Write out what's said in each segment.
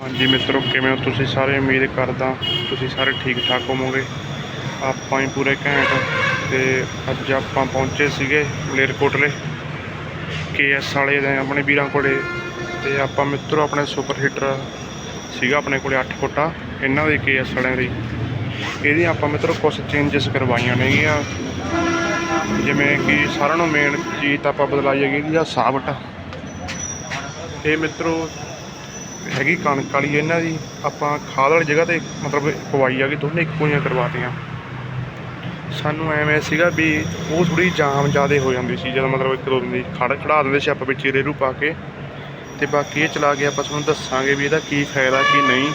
ਹਾਂਜੀ ਮਿੱਤਰੋ, ਕਿਵੇਂ ਹੋ ਤੁਸੀਂ ਸਾਰੇ? ਉਮੀਦ ਕਰਦਾ ਤੁਸੀਂ ਸਾਰੇ ਠੀਕ ਠਾਕ ਹੋਵੋਗੇ। ਆਪਾਂ ਹੀ ਪੂਰੇ ਘੈਂਟ ਤੇ ਅੱਜ ਆਪਾਂ ਪਹੁੰਚੇ ਸੀਗੇ ਮਲੇਰਕੋਟਲੇ ਕੇਐਸ ਵਾਲੇ ਦੇ ਆਪਣੇ ਵੀਰਾਂ ਕੋਲੇ। ਤੇ ਆਪਾਂ ਮਿੱਤਰੋ, ਆਪਣੇ ਸੁਪਰ ਹੀਟਰ ਸੀਗਾ ਆਪਣੇ ਕੋਲੇ 8 ਫੁੱਟਾ, ਇਹਨਾਂ ਦੀ ਕੇਐਸ ਵਾਲਿਆਂ ਦੀ ਇਹਦੀ ਆਪਾਂ ਮਿੱਤਰੋ ਕੁਝ ਚੇਂਜਸ ਕਰਵਾਈਆਂ ਨੇਗੀਆਂ। ਜਿਵੇਂ ਕਿ ਸਾਰਿਆਂ ਨੂੰ ਮੇਨ ਚੀਜ਼ ਤਾਂ ਆਪਾਂ ਬਦਲਾਈ ਹੈਗੀ ਇਹਦੀ ਆ ਸਾਬਟ। ਇਹ ਮਿੱਤਰੋ ਹੈਗੀ ਕਣਕ ਵਾਲੀ, ਇਹਨਾਂ ਦੀ ਆਪਾਂ ਖਾਦ ਵਾਲੀ ਜਗ੍ਹਾ ਤੇ ਮਤਲਬ ਪਵਾਈ ਆ ਕਿ ਦੋਨੇ ਇੱਕੋ ਜਿਹੀਆਂ ਕਰਵਾਤੀਆਂ। ਸਾਨੂੰ ਐਵੇਂ ਸੀਗਾ ਵੀ ਉਹ ਥੋੜੀ ਜਾਮ ਜ਼ਿਆਦੇ ਹੋ ਜਾਂਦੀ ਸੀ, ਜਦੋਂ ਮਤਲਬ ਇੱਕ ਦੋ ਦਿਨ ਦੀ ਖੜ ਖੜਾ ਦਿੰਦੇ ਸੀ ਆਪਾਂ ਵਿੱਚ ਰੇਰੂ ਪਾ ਕੇ। ਤੇ ਬਾਕੀ ਇਹ ਚਲਾ ਕੇ ਆਪਾਂ ਤੁਹਾਨੂੰ ਦੱਸਾਂਗੇ ਵੀ ਇਹਦਾ ਕੀ ਫਾਇਦਾ, ਕੀ ਨਹੀਂ।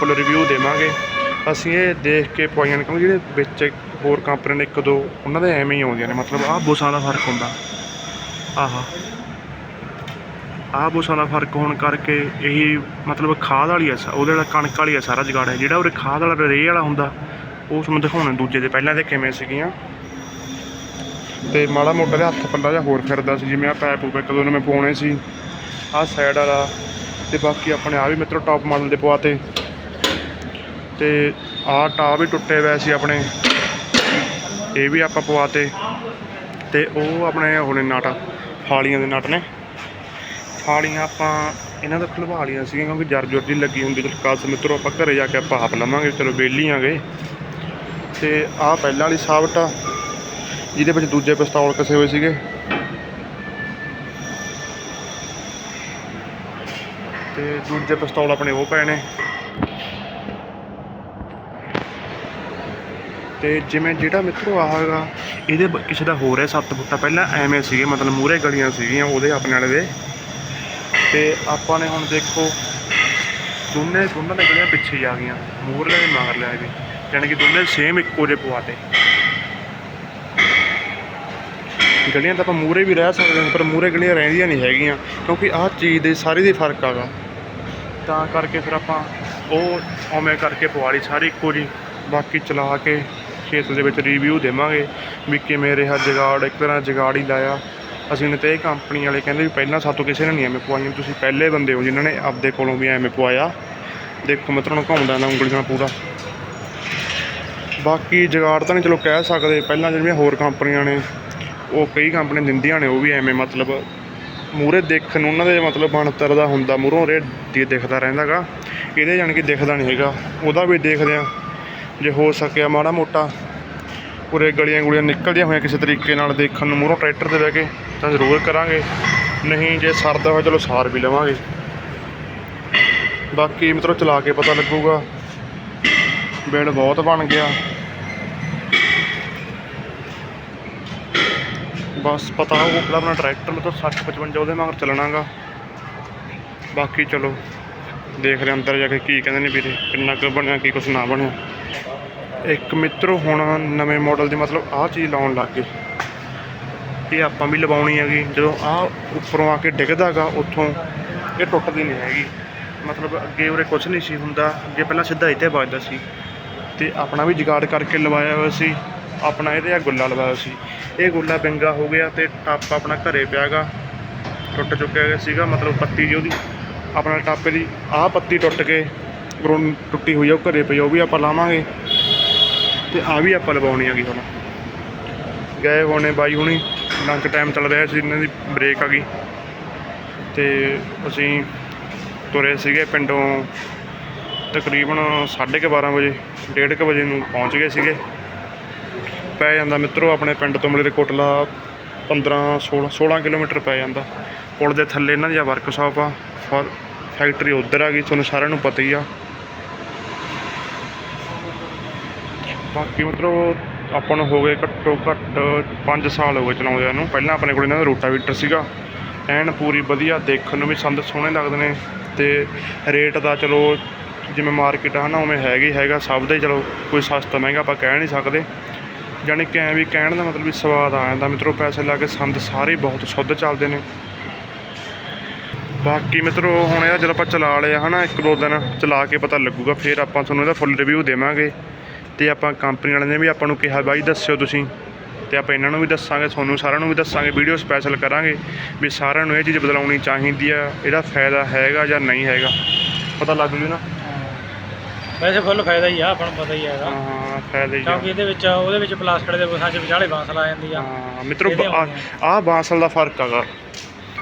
ਫੁੱਲ ਰਿਵਿਊ ਦੇਵਾਂਗੇ। ਅਸੀਂ ਇਹ ਦੇਖ ਕੇ ਪਵਾਈਆਂ ਨੇ, ਕਿਉਂਕਿ ਜਿਹੜੇ ਵਿੱਚ ਹੋਰ ਕੰਪਨੀ ਨੇ ਇੱਕ ਦੋ, ਉਹਨਾਂ ਦੇ ਐਵੇਂ ਹੀ ਆਉਂਦੀਆਂ ਨੇ। ਮਤਲਬ ਆਹ ਬੁਸਾਂ ਦਾ ਫ਼ਰਕ ਹੁੰਦਾ। ਆਹਾ। ਆਹ ਬੂਸਾਂ ਦਾ ਫ਼ਰਕ ਹੋਣ ਕਰਕੇ ਇਹੀ ਮਤਲਬ ਖਾਦ ਵਾਲੀ ਆ ਉਹਦੇ ਨਾਲ ਕਣਕ ਵਾਲੀ ਆ ਸਾਰਾ ਜਗਾੜ ਹੈ। ਜਿਹੜਾ ਉਹਦੇ ਖਾਦ ਵਾਲਾ ਰੇਹ ਵਾਲਾ ਹੁੰਦਾ, ਉਹ ਤੁਹਾਨੂੰ ਦਿਖਾਉਣਾ ਦੂਜੇ ਦੇ। ਪਹਿਲਾਂ ਦੇ ਕਿਵੇਂ ਸੀਗੀਆਂ। ਤੇ ਮਾੜਾ ਮੋਟਾ ਦੇ ਹੱਥ ਪੱਲਾ ਜਿਹਾ ਹੋਰ ਫਿਰਦਾ ਸੀ, ਜਿਵੇਂ ਆ ਪੈਪ ਪੂਪ ਇੱਕ ਦੋ ਮੈਂ ਪਾਉਣੇ ਸੀ। ਆਹ ਸਾਈਡ ਵਾਲਾ ਤੇ ਬਾਕੀ ਆਪਣੇ ਆ ਵੀ ਮਿੱਤਰੋ ਟਾਪ ਮਾਡਲ ਦੇ ਪਵਾਤੇ ਤੇ। ਆਹ ਟਾ ਵੀ ਟੁੱਟੇ ਹੋਏ ਸੀ ਆਪਣੇ। ਇਹ ਵੀ ਆਪਾਂ ਪਵਾਤੇ ਤੇ। ਉਹ ਆਪਣੇ ਹੁਣੇ ਨਟ, ਫਾਲੀਆਂ ਦੇ ਨਟ ਨੇ। ਫਾਲੀਆਂ ਆਪਾਂ ਇਹਨਾਂ ਦਾ ਖੁਲਵਾ ਲਈਆਂ ਸੀਗੀਆਂ ਕਿਉਂਕਿ ਜਰ ਜੁਰ ਦੀ ਲੱਗੀ ਹੁੰਦੀ ਚਲ ਕੱਲ੍ਹ ਮਿੱਤਰੋ, ਆਪਾਂ ਘਰੇ ਜਾ ਕੇ ਆਪਾਂ ਆਪ ਲਵਾਂਗੇ, ਚਲੋ ਵਿਹਲੀ ਆਂਗੇ ਤੇ ਆਹ ਪਹਿਲਾਂ ਵਾਲੀ ਸਾਬਟ ਆ, ਜਿਹਦੇ ਵਿੱਚ ਦੂਜੇ ਪਿਸਤੌਲ ਕਸੇ ਹੋਏ ਸੀਗੇ। ਤੇ ਦੂਜੇ ਪਿਸਤੌਲ ਆਪਣੇ ਉਹ ਪਏ ਨੇ। ਤੇ ਜਿਵੇਂ ਜਿਹੜਾ ਮਿੱਤਰੋ ਆਹ ਹੈਗਾ, ਇਹਦੇ ਕਿਸੇ ਦਾ ਹੋਰ ਹੈ 7 ਫੁੱਟਾ। ਪਹਿਲਾਂ ਐਵੇਂ ਸੀਗੇ, ਮਤਲਬ ਮੂਹਰੇ ਗਲੀਆਂ ਸੀਗੀਆਂ, ਉਹਦੇ ਆਪਣੇ ਵਾਲੇ ਦੇ। ਤੇ ਆਪਾਂ ਨੇ ਹੁਣ ਦੇਖੋ ਦੋਨੇ, ਦੋਨਾਂ ਦੇ ਗਲੀਆਂ ਪਿੱਛੇ ਹੀ ਆ ਗਈਆਂ। ਮੂਹਰਲੇ ਦੇ ਮਾਰ ਲਿਆ ਵੀ। ਯਾਨੀ ਕਿ ਦੋਨੇ ਸੇਮ ਇੱਕੋ ਜਿਹੇ ਪਵਾਤੇ ਗਲੀਆਂ ਤਾਂ ਆਪਾਂ ਮੂਹਰੇ ਵੀ ਰਹਿ ਸਕਦੇ ਹਾਂ, ਪਰ ਮੂਹਰੇ ਗਲੀਆਂ ਰਹਿੰਦੀਆਂ ਨਹੀਂ ਹੈਗੀਆਂ, ਕਿਉਂਕਿ ਆਹ ਚੀਜ਼ ਦੇ ਸਾਰੀ ਦੇ ਫ਼ਰਕ ਆਗਾ ਤਾਂ ਕਰਕੇ ਫਿਰ ਆਪਾਂ ਉਹ ਉਵੇਂ ਕਰਕੇ ਪਵਾ ਲਈ ਸਾਰੀ ਇੱਕੋ ਜੀ ਬਾਕੀ ਚਲਾ ਕੇ ਖੇਤ ਦੇ ਵਿੱਚ ਰਿਵਿਊ ਦੇਵਾਂਗੇ ਵੀ ਕਿਵੇਂ ਰਿਹਾ ਜਗਾੜ, ਇੱਕ ਤਰ੍ਹਾਂ ਜਗਾੜ ਹੀ ਲਾਇਆ। ਅਸੀਂ ਨੇ ਤੇ ਇਹ ਕੰਪਨੀ ਵਾਲੇ ਕਹਿੰਦੇ ਵੀ ਪਹਿਲਾਂ ਸਾਤੋਂ ਕਿਸੇ ਨੇ ਨਹੀਂ ਐਵੇਂ ਪਵਾਈਆਂ। ਤੁਸੀਂ ਪਹਿਲੇ ਬੰਦੇ ਹੋ ਜਿਨ੍ਹਾਂ ਨੇ ਆਪਦੇ ਕੋਲੋਂ ਵੀ ਐਵੇਂ ਪਵਾਇਆ। ਦੇਖੋ ਮਿੱਤਰਾਂ ਨੂੰ ਘੁੰਮਦਾ ਨਾ ਉਂਗਲੀ ਪੂਰਾ। ਬਾਕੀ ਜਗਾੜ ਤਾਂ ਨਹੀਂ ਚਲੋ ਕਹਿ ਸਕਦੇ। ਪਹਿਲਾਂ ਜਿਹੜੀਆਂ ਹੋਰ ਕੰਪਨੀਆਂ ਨੇ, ਉਹ ਕਈ ਕੰਪਨੀਆਂ ਦਿੰਦੀਆਂ ਨੇ, ਉਹ ਵੀ ਐਵੇਂ ਮਤਲਬ ਮੂਰੇ ਦੇਖਣ ਨੂੰ ਉਹਨਾਂ ਦੇ ਮਤਲਬ ਬਣਤਰ ਦਾ ਹੁੰਦਾ, ਮੂਹਰੋਂ ਰੇ ਦੀ ਦਿਖਦਾ ਰਹਿੰਦਾਗਾ। ਇਹਦੇ ਜਾਣ ਕਿ ਦਿਖਦਾ ਨਹੀਂ ਹੈਗਾ। ਉਹਦਾ ਵੀ ਦੇਖਦੇ ਆ ਜੇ ਹੋ ਸਕਿਆ ਮਾੜਾ ਮੋਟਾ। ਪੂਰੇ ਗਲੀਆਂ ਗੁਲੀਆਂ ਨਿਕਲਦੀਆਂ ਹੋਈਆਂ ਕਿਸੇ ਤਰੀਕੇ ਨਾਲ ਦੇਖਣ ਨੂੰ, ਮੂਹਰੋਂ ਟਰੈਕਟਰ ਤੇ ਬਹਿ ਕੇ ਤਾਂ ਜ਼ਰੂਰ ਕਰਾਂਗੇ। ਨਹੀਂ ਜੇ ਸਰਦਾ ਹੋਇਆ ਚਲੋ ਸਾਰ ਵੀ ਲਵਾਂਗੇ। ਬਾਕੀ ਮਿੱਤਰੋ ਚਲਾ ਕੇ ਪਤਾ ਲੱਗੂਗਾ ਬਿੱਲ ਬਹੁਤ ਬਣ ਗਿਆ। ਬਸ ਪਤਾ ਉਹ ਕਿਹੜਾ ਆਪਣਾ ਟਰੈਕਟਰ ਮਤਲਬ 60 55 ਉਹਦੇ ਮਗਰ ਚੱਲਣਾਗਾ। ਬਾਕੀ ਚਲੋ, ਦੇਖ ਰਹੇ ਅੰਦਰ ਜਾ ਕੇ ਕੀ ਕਹਿੰਦੇ ਨੇ ਵੀਰੇ, ਕਿੰਨਾ ਕੁ ਬਣਿਆ, ਕੀ ਕੁਛ ਨਾ ਬਣਿਆ। ਇੱਕ ਮਿੱਤਰੋ, ਹੁਣ ਨਵੇਂ ਮਾਡਲ ਦੀ ਮਤਲਬ ਆਹ ਚੀਜ਼ ਲਾਉਣ ਲੱਗ ਗਏ। ਇਹ ਆਪਾਂ ਵੀ ਲਵਾਉਣੀ ਹੈਗੀ। ਜਦੋਂ ਆਹ ਉੱਪਰੋਂ ਆ ਕੇ ਡਿੱਗਦਾਗਾ, ਉੱਥੋਂ ਇਹ ਟੁੱਟਦੀ ਨਹੀਂ ਹੈਗੀ। ਮਤਲਬ ਅੱਗੇ ਉਰੇ ਕੁਝ ਨਹੀਂ ਸੀ ਹੁੰਦਾ। ਅੱਗੇ ਪਹਿਲਾਂ ਸਿੱਧਾ ਇੱਥੇ ਵੱਜਦਾ ਸੀ। ਤੇ ਆਪਣਾ ਵੀ ਜਗਾੜ ਕਰਕੇ ਲਵਾਇਆ ਹੋਇਆ ਸੀ। ਆਪਣਾ ਇਹਦੇ ਆ ਗੁੱਲਾ ਲਵਾਇਆ ਸੀ। ਇਹ ਗੁੱਲਾ ਬਿੰਗਾ ਹੋ ਗਿਆ ਤੇ ਟੱਪ ਆਪਣਾ ਘਰੇ ਪਿਆਗਾ। ਟੁੱਟ ਚੁੱਕਿਆ ਗਿਆ ਸੀਗਾ, ਮਤਲਬ ਪੱਤੀ ਜੀ ਉਹਦੀ। ਆਪਣਾ ਟਾਪੇ ਦੀ ਆਹ ਪੱਤੀ ਟੁੱਟ ਕੇ ਗਰੁੰਨ ਟੁੱਟੀ ਹੋਈ ਆ, ਉਹ ਘਰੇ ਪਈ ਉਹ ਵੀ ਆਪਾਂ ਲਾਵਾਂਗੇ। ਤੇ ਆ ਵੀ ਆਪਾਂ ਲਵਾਉਣੀ ਹੈਗੀ ਹੁਣ। ਗਏ ਹੋਣੇ ਬਾਈ ਹੁਣੀ ਲੰਚ ਟਾਈਮ ਚੱਲ ਰਿਹਾ ਸੀ, ਇਹਨਾਂ ਦੀ ਬ੍ਰੇਕ ਆ ਗਈ। ਤੇ ਅਸੀਂ ਤੁਰੇ ਸੀਗੇ ਪਿੰਡੋਂ ਤਕਰੀਬਨ 12:30 ਵਜੇ 1:30 ਵਜੇ ਨੂੰ ਪਹੁੰਚ ਗਏ ਸੀਗੇ। ਪੈ ਜਾਂਦਾ ਮਿੱਤਰੋ, ਆਪਣੇ ਪਿੰਡ ਤੋਂ ਮਲੇਰਕੋਟਲਾ 15 16 16 ਕਿਲੋਮੀਟਰ ਪੈ ਜਾਂਦਾ। ਪੁਲ ਦੇ ਥੱਲੇ ਇਹਨਾਂ ਦੀ ਵਰਕਸ਼ਾਪ ਆ ਫਰ ਫੈਕਟਰੀ ਉੱਧਰ ਆ ਗਈ, ਤੁਹਾਨੂੰ ਸਾਰਿਆਂ ਨੂੰ ਪਤਾ ਹੀ ਆ। ਬਾਕੀ ਮਤਲਬ ਆਪਾਂ ਨੂੰ ਹੋ ਗਏ ਘੱਟੋ ਘੱਟ 5 ਸਾਲ ਹੋ ਗਏ ਚਲਾਉਂਦਿਆਂ ਨੂੰ। ਪਹਿਲਾਂ ਆਪਣੇ ਕੋਲ ਇਹਨਾਂ ਦਾ ਰੋਟਾਵੀਟਰ ਸੀਗਾ। ਐਨ ਪੂਰੀ ਵਧੀਆ, ਦੇਖਣ ਨੂੰ ਵੀ ਸੰਦ ਸੋਹਣੇ ਲੱਗਦੇ ਨੇ ਤੇ ਰੇਟ ਦਾ ਚਲੋ ਜਿਵੇਂ ਮਾਰਕੀਟ ਹੈ ਨਾ ਉਵੇਂ ਹੈਗੀ ਹੈਗਾ, ਸਭ ਦੇ ਚਲੋ ਕੋਈ ਸਸਤਾ ਮਹਿੰਗਾ ਆਪਾਂ ਕਹਿ ਨਹੀਂ ਸਕਦੇ। ਜਾਣੀ ਕਿ ਐਂ ਵੀ ਕਹਿਣ ਦਾ ਮਤਲਬ ਵੀ ਸਵਾਦ ਆ ਜਾਂਦਾ। ਮਿੱਤਰੋ, ਪੈਸੇ ਲਾ ਕੇ ਸੰਦ ਸਾਰੇ ਬਹੁਤ ਸ਼ੁੱਧ ਚੱਲਦੇ ਨੇ। ਬਾਕੀ ਮਿੱਤਰੋ, ਹੁਣ ਇਹਦਾ ਜਦੋਂ ਆਪਾਂ ਚਲਾ ਲਿਆ ਹਨਾ, ਇੱਕ ਦੋ ਦਿਨ ਚਲਾ ਕੇ ਪਤਾ ਲੱਗੂਗਾ, ਫਿਰ ਆਪਾਂ ਤੁਹਾਨੂੰ ਇਹਦਾ ਫੁੱਲ ਰਿਵਿਊ ਦੇਵਾਂਗੇ। ਤੇ ਆਪਾਂ ਕੰਪਨੀ ਵਾਲਿਆਂ ਨੇ ਵੀ ਆਪਾਂ ਨੂੰ ਕਿਹਾ ਬਾਈ ਦੱਸਿਓ ਤੁਸੀਂ। ਤੇ ਆਪਾਂ ਇਹਨਾਂ ਨੂੰ ਵੀ ਦੱਸਾਂਗੇ ਤੁਹਾਨੂੰ ਸਾਰਿਆਂ ਨੂੰ ਵੀ ਦੱਸਾਂਗੇ ਵੀਡੀਓ ਸਪੈਸ਼ਲ ਕਰਾਂਗੇ ਵੀ ਸਾਰਿਆਂ ਨੂੰ ਇਹ ਚੀਜ਼ ਬਦਲਾਉਣੀ ਚਾਹੀਦੀ ਆ ਇਹਦਾ ਫਾਇਦਾ ਹੈਗਾ ਜਾਂ ਨਹੀਂ ਹੈਗਾ। ਪਤਾ ਲੱਗ ਜੂ ਨਾ। ਵੈਸੇ ਫੁੱਲ ਫਾਇਦਾ ਹੀ ਆ ਆਪਾਂ ਨੂੰ ਪਤਾ ਹੀ ਹੈਗਾ। ਹਾਂ ਫਾਇਦੇ ਹੀ ਆ। ਕਿਉਂਕਿ ਇਹਦੇ ਵਿੱਚ ਉਹਦੇ ਵਿੱਚ ਪਲਾਸਟਿਕ ਦੇ ਬੁਸਾਂ 'ਚ ਵਿਚਾਲੇ ਬਾਂਸ ਲਾ ਜਾਂਦੀ ਆ। ਹਾਂ ਮਿੱਤਰੋ ਆ ਆਹ ਬਾਂਸਲ ਦਾ ਫ਼ਰਕ ਹੈਗਾ।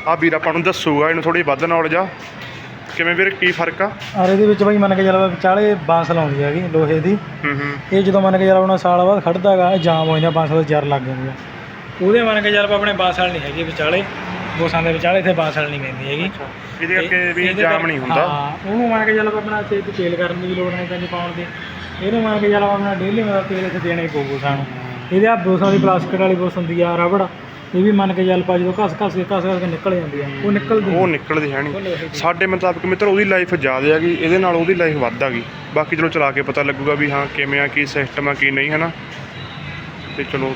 ਆ ਵੀਰ ਆਪਾਂ ਨੂੰ ਦੱਸੂਗਾ ਇਹਨੂੰ ਥੋੜੀ ਵੱਧ ਨੌਲੇਜ ਆ। ਕਿਵੇਂ ਵੀਰ ਕੀ ਫ਼ਰਕ ਆ? ਔਰ ਇਹਦੇ ਵਿੱਚ ਬਈ ਮੰਨ ਕੇ ਚੱਲੋ ਵਿਚਾਲੇ ਬਾਂਸ ਲਾਉਂਦੀ ਹੈਗੀ ਲੋਹੇ ਦੀ। ਹੂੰ ਹੂੰ। ਇਹ ਜਦੋਂ ਮੰਨ ਕੇ ਚੱਲੋ ਆਪਣਾ ਸਾਲ ਬਾਅਦ ਖੜਦਾ ਹੈਗਾ ਇਹ ਜਾਮ ਹੋ ਜਾਂਦਾ ਬਾਂਸ ਦਾ ਜਰ ਲੱਗ ਜਾਂਦੀ ਆ। ਉਹਦੇ ਮੰਨ ਕੇ ਚੱਲੋ ਆਪਣੇ ਬਾਂਸ ਵਾਲ ਨਹੀਂ ਹੈਗੀ ਵਿਚਾਲੇ। ਬੋਸਾਂ ਦੇ ਵਿਚਾਲੇ ਇੱਥੇ ਬਾਂਸ ਵਾਲ ਨਹੀਂ ਪੈਂਦੀ ਹੈਗੀ। ਇਹਦੇ ਕਰਕੇ ਵੀ ਇਹਦੇ ਜਾਮ ਨਹੀਂ ਹੁੰਦਾ। ਹਾਂ ਉਹਨੂੰ ਮੰਨ ਕੇ ਚੱਲੋ ਆਪਣਾ ਤੇ ਤੇਲ ਕਰਨ ਦੀ ਲੋੜ ਨਹੀਂ ਪੈਂਦੀ ਪਾਉਣ ਦੀ। ਇਹਨੂੰ ਮੰਨ ਕੇ ਚੱਲੋ ਆਪਣਾ ਡੇਲੀ ਮੇਰਾ ਤੇਲ ਇੱਥੇ ਦੇਣਾ ਹੀ ਪਊਗਾ ਸਾਨੂੰ ਇਹਦੇ ਆ ਬੋਸਾਂ ਦੀ ਪਲਾਸਟਿਕ ਵਾਲੀ ਬੋਸ ਹੁੰਦੀ ਆ ਰਬੜ। ਇਹ ਵੀ ਮੰਨ ਕੇ ਚੱਲ ਪਾ ਜਦੋਂ ਘਸ ਘਸ ਕੇ ਘਸ ਘਸ ਕੇ ਨਿਕਲ ਜਾਂਦੀ ਆ ਉਹ ਨਿਕਲਦੀ ਉਹ ਨਿਕਲਦੀ ਹੈ ਨਹੀਂ। ਸਾਡੇ ਮੁਤਾਬਕ ਮਿੱਤਰ ਉਹਦੀ ਲਾਈਫ ਜ਼ਿਆਦਾ ਹੈਗੀ ਇਹਦੇ ਨਾਲ ਉਹਦੀ ਲਾਈਫ ਵੱਧ ਹੈਗੀ ਬਾਕੀ ਚਲੋ ਚਲਾ ਕੇ ਪਤਾ ਲੱਗੂਗਾ ਵੀ ਹਾਂ ਕਿਵੇਂ ਆ ਕੀ ਸਿਸਟਮ ਆ ਕੀ ਨਹੀਂ ਹੈ ਨਾ ਤੇ ਚਲੋ